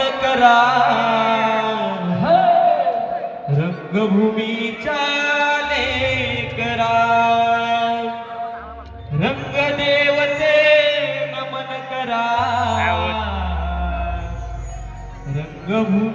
नमन करा. रंगभूमीच्या लेकरा. रंगदेवते नमन करा. रंगभूमीच्या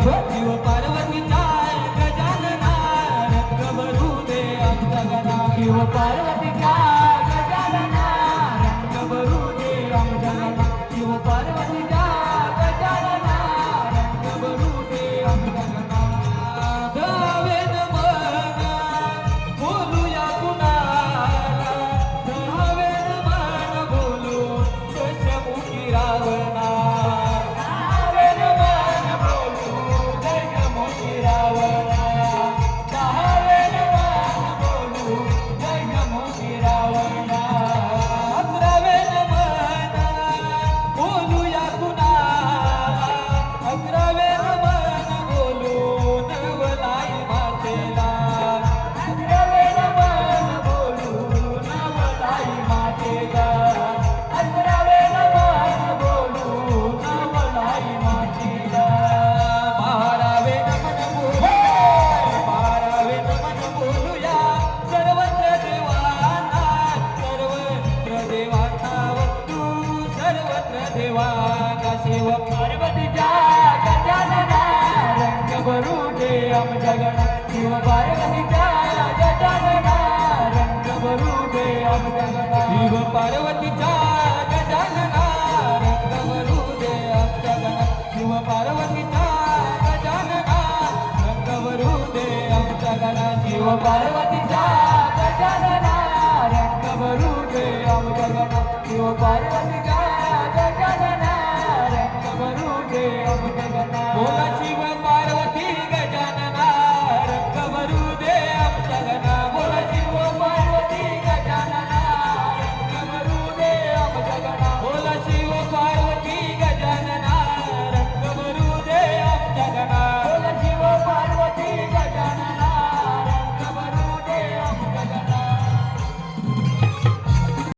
Bapak, jiwa pada wanita Shiva Shiv? पार्वतीच्या गजानना रंग भरू दे आमच्या शिव पार्वतीच्या गजानना रंग भरू दे आमच्या शिव पार्वतीच्या गजानना रंग भरू दे शिव पार्वतीच्या गजानना रंग भरू दे शिव पार्वतीच्या गजानना रंग भरू दे शिव पार्वतीच्या गजानना